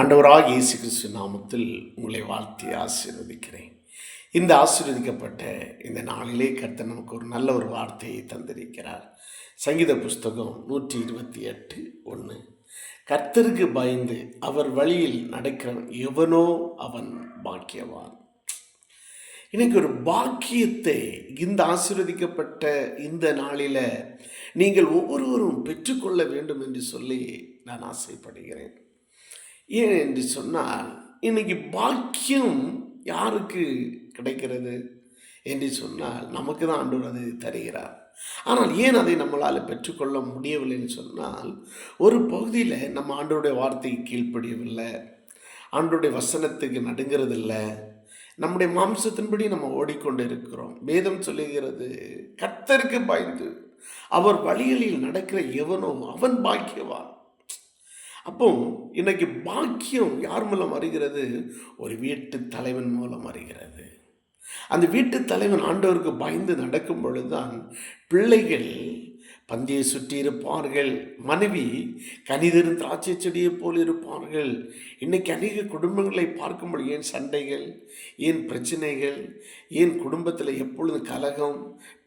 ஆண்டவராக இயேசு கிறிஸ்து நாமத்தில் உங்களை வாழ்த்தி ஆசீர்வதிக்கிறேன். இந்த ஆசீர்வதிக்கப்பட்ட இந்த நாளிலே கர்த்தர் நமக்கு ஒரு நல்ல ஒரு வார்த்தையை தந்திருக்கிறார். சங்கீத புஸ்தகம் நூற்றி இருபத்தி எட்டு ஒன்று கர்த்தருக்கு பயந்து அவர் வழியில் நடக்கிறவன் எவனோ அவன் பாக்கியவான். இன்னைக்கு ஒரு பாக்கியத்தை இந்த ஆசீர்வதிக்கப்பட்ட இந்த நாளில் நீங்கள் ஒவ்வொருவரும் பெற்றுக்கொள்ள வேண்டும் என்று சொல்லி நான் ஆசைப்படுகிறேன். ஏன் என்று சொன்னால் இன்னைக்கு பாக்கியம் யாருக்கு கிடைக்கிறது? என்று சொன்னால் நமக்கு தான் ஆண்டவர் அதை தருகிறார். ஆனால் ஏன் அதை நம்மளால் பெற்றுக்கொள்ள முடியவில்லைன்னு சொன்னால் ஒரு பகுதியில் நம்ம ஆண்டோடைய வார்த்தைக்கு கீழ்ப்படியவில்லை. ஆண்டோடைய வசனத்துக்கு நடுங்கிறதில்லை. நம்முடைய மாம்சத்தின்படி நம்ம ஓடிக்கொண்டு இருக்கிறோம். வேதம் சொல்லுகிறது கத்தருக்கு பயந்து அவர் வழிகளில் நடக்கிற எவனோ அவன் பாக்கியவான். அப்போ இன்னைக்கு பாக்கியம் யார் மூலம் வருகிறது? ஒரு வீட்டு தலைவன் மூலம் வருகிறது. அந்த வீட்டு தலைவன் ஆண்டவருக்கு பயந்து நடக்கும் பொழுதுதான் பிள்ளைகள் பந்தியை சுற்றி இருப்பார்கள். மனைவி கனிதரும் திராட்சை செடியை போல் இருப்பார்கள். இன்னைக்கு அநேக குடும்பங்களை பார்க்கும்போது ஏன் சண்டைகள் ஏன் பிரச்சனைகள் ஏன் குடும்பத்தில் எப்பொழுது கலகம்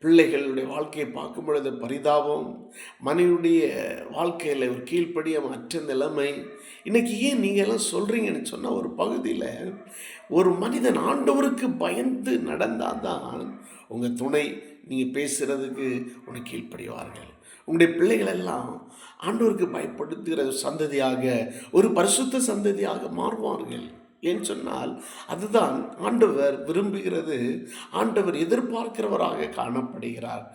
பிள்ளைகளுடைய வாழ்க்கையை பார்க்கும் பொழுது பரிதாபம் மனைவியுடைய வாழ்க்கையில் ஒரு கீழ்ப்படியம் அற்ற நிலைமை. இன்னைக்கு ஏன் நீங்கள் எல்லாம் சொல்கிறீங்கன்னு சொன்னால் ஒரு பகுதியில் ஒரு மனிதன் ஆண்டவருக்கு பயந்து நடந்தால் தான் உங்கள் துணை நீங்கள் பேசுகிறதுக்கு உனக்கு கீழ்ப்படிவார்கள். உங்களுடைய பிள்ளைகள் எல்லாம் ஆண்டவருக்கு பயப்படுத்துகிற சந்ததியாக ஒரு பரிசுத்த சந்ததியாக மாறுவார்கள். ஏன் சொன்னால் அதுதான் ஆண்டவர் விரும்புகிறது ஆண்டவர் எதிர்பார்க்கிறவராக காணப்படுகிறார்.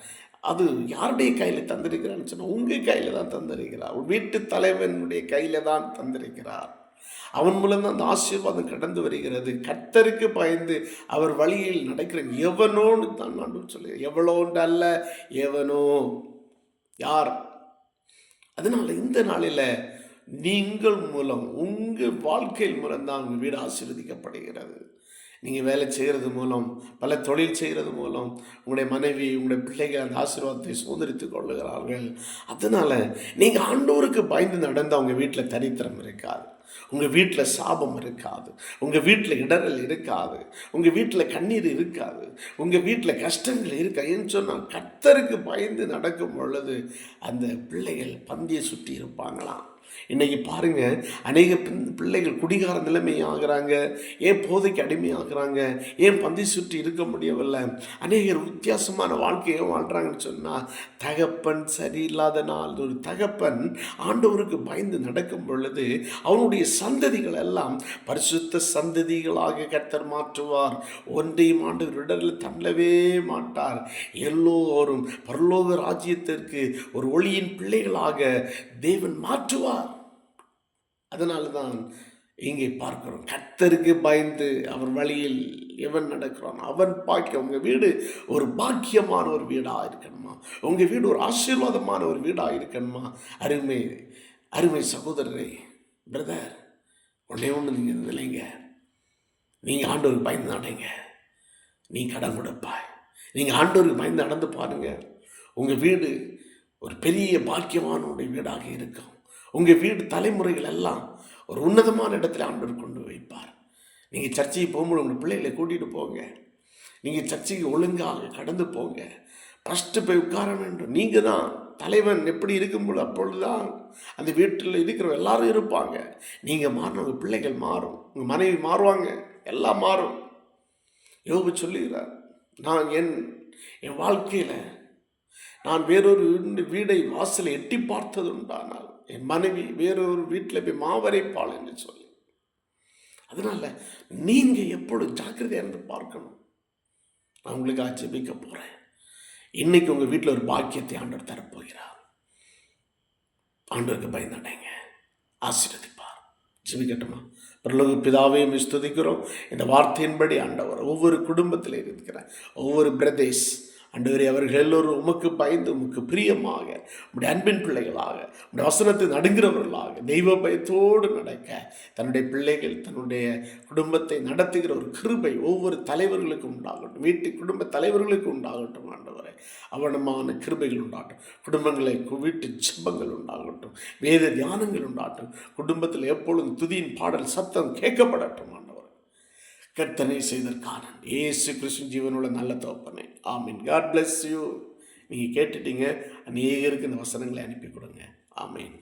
அது யாருடைய கையில் தந்திருக்கிறான்னு சொன்னால் உங்கள் கையில் தான் தந்திருக்கிறார். உன் வீட்டு தலைவனுடைய கையில் தான் தந்திருக்கிறார். அவன் மூலம் தான் அந்த ஆசீர்வாதம் கடந்து வருகிறது. கத்தருக்கு பயந்து அவர் வழியில் நடக்கிற எவனோன்னு தான் நான் சொல்லி எவ்வளோண்டு அல்ல எவனோ யார்? அதனால் இந்த நாளில் நீங்கள் மூலம் உங்கள் வாழ்க்கையில் மூலம்தான் உங்கள் வீடு ஆசீர்வதிக்கப்படுகிறது. நீங்கள் வேலை செய்கிறது மூலம் பல தொழில் செய்கிறது மூலம் உங்களுடைய மனைவி உங்களுடைய பிள்ளைகள் அந்த ஆசீர்வாதத்தை சுதந்திரித்து கொள்ளுகிறார்கள். அதனால் நீங்கள் ஆண்டோருக்கு பயந்து நடந்தால் உங்கள் வீட்டில் தனித்திறம் இருக்காது. உங்கள் வீட்டில் சாபம் இருக்காது. உங்கள் வீட்டில் இடரல் இருக்காது. உங்கள் வீட்டில் கண்ணீர் இருக்காது. உங்கள் வீட்டில் கஷ்டங்கள் இருக்கா? ஏன்னு சொன்னால் கத்தருக்கு பயந்து நடக்கும் பொழுது அந்த பிள்ளைகள் பந்தியை சுற்றி இருப்பாங்களாம். இன்றைக்கி பாருங்கள் அநேக பிள்ளைகள் குடிகார நிலைமை ஆகிறாங்க ஏன் போதைக்கு அடிமையாகிறாங்க? ஏன் பந்தி சுற்றி இருக்க முடியவில்லை? அநேகர் வித்தியாசமான வாழ்க்கையை வாழ்கிறாங்கன்னு சொன்னால் தகப்பன் சரியில்லாத நாள் ஒரு தகப்பன் ஆண்டவருக்கு பயந்து நடக்கும் பொழுது அவனுடைய சந்ததிகள் எல்லாம் பரிசுத்த சந்ததிகளாக கர்த்தர் மாற்றுவார். ஒன்றையும் ஆண்டவர் இடரில் தள்ளவே மாட்டார். எல்லோரும் பரலோக ராஜ்யத்திற்கு ஒரு ஒளியின் பிள்ளைகளாக தேவன் மாற்றுவார். அதனால தான் இங்கே பார்க்கிறோம். கர்த்தருக்கு பயந்து அவர் வழியில் எவன் நடக்கிறான்? அவன் பாக்கியம். உங்கள் வீடு ஒரு பாக்கியமான ஒரு வீடாக இருக்கணுமா? உங்கள் வீடு ஒரு ஆசீர்வாதமான ஒரு வீடாக இருக்கணுமா? அருமை அருமை சகோதரரே பிரதர் ஒன்றே ஒன்று நீங்கள் இல்லைங்க நீங்கள் ஆண்டோருக்கு பயந்து நடங்க. நீ கடன் கொடுப்பாய் நீங்கள் ஆண்டோருக்கு பயந்து நடந்து பாருங்கள் உங்கள் வீடு ஒரு பெரிய பாக்கியமானோடைய வீடாக இருக்கும். உங்கள் வீடு தலைமுறைகள் எல்லாம் ஒரு உன்னதமான இடத்துல ஆண்டவர் கொண்டு வைப்பார். நீங்கள் சர்ச்சைக்கு போகும்போது உங்கள் பிள்ளைகளை கூட்டிகிட்டு போங்க. நீங்கள் சர்ச்சைக்கு ஒழுங்காக கடந்து போங்க. ஃபஸ்ட்டு போய் உட்கார வேண்டும். நீங்கள் தான் தலைவன் எப்படி இருக்கும்போது அப்பொழுது தான் அந்த வீட்டில் இருக்கிற எல்லாரும் இருப்பாங்க. நீங்கள் மாறின உங்கள் பிள்ளைகள் மாறும். உங்கள் மனைவி மாறுவாங்க. எல்லாம் மாறும். யோபு சொல்லுகிறார் நான் என் என் வாழ்க்கையில் நான் வேறொரு வீடை வாசலை எட்டி பார்த்தது உண்டானால் என் மனைவி வேறொரு வீட்டில் போய் மாவரைப்பாள் என்று சொல்லி. அதனால் நீங்கள் எப்பொழுது ஜாக்கிரதையாக இருந்து பார்க்கணும்? நான் உங்களுக்கு ஆட்சேபிக்க போகிறேன் இன்னைக்கு உங்கள் வீட்டில் ஒரு பாக்கியத்தை ஆண்டவர் தரப்போகிறார். ஆண்டவருக்கு பயந்தடைங்க ஆசீர்வதிப்பார். ஜிபிக்கட்டுமா? பிரலோக பிதாவையும் ஸ்துதிக்கிறோம். இந்த வார்த்தையின்படி ஆண்டவர் ஒவ்வொரு குடும்பத்தில் இருக்கிற ஒவ்வொரு பிரதேஷ் ஆண்டவரே அவர்கள் எல்லோரும் உமக்கு பயந்து உமக்கு பிரியமாக உடைய அன்பின் பிள்ளைகளாக உடைய வசனத்தை நடுங்கிறவர்களாக தெய்வ பயத்தோடு நடக்க தன்னுடைய பிள்ளைகள் தன்னுடைய குடும்பத்தை நடத்துகிற ஒரு கிருபை ஒவ்வொரு தலைவர்களுக்கும் உண்டாகட்டும் வீட்டு குடும்ப தலைவர்களுக்கும் உண்டாகட்டும் ஆண்டவரை. அவனமான கிருபைகள் உண்டாகட்டும் குடும்பங்களை வீட்டு ஜெபங்கள் உண்டாகட்டும் வேத தியானங்கள் உண்டாகட்டும் குடும்பத்தில் எப்பொழுதும் துதியின் பாடல் சத்தம் கேட்கப்படட்டும் ஆண்டவர். கர்த்தனை செய்தற்கான ஏசு கிறிஸ்து ஜீவனுள்ள நல்ல தோப்பனை ஆமீன். காட் பிளஸ் யூ நீங்கள் கேட்டுட்டீங்க. அநேகருக்கு இந்த வசனங்களை அனுப்பி கொடுங்க. ஆமீன்.